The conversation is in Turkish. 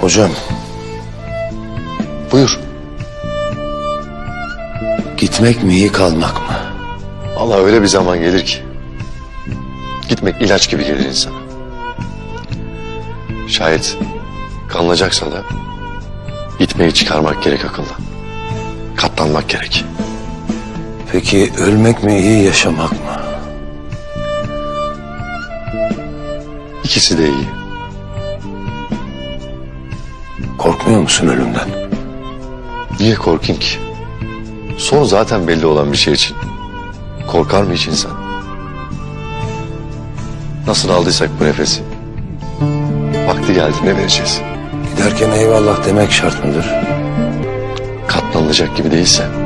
Hocam Buyur. gitmek mi iyi kalmak mı? Allah öyle bir zaman gelir ki. Gitmek ilaç gibi gelir insana. Şayet kalınacaksa da gitmeyi çıkarmak gerek akıldan. Katlanmak gerek. Peki ölmek mi iyi yaşamak mı? İkisi de iyi. Korkmuyor musun ölümden? Niye korkayım ki? Son zaten belli olan bir şey için. Korkar mı hiç insan? Nasıl aldıysak bu nefesi. Vakti geldi ne vereceğiz? Giderken eyvallah demek şart mıdır? Katlanılacak gibi değilse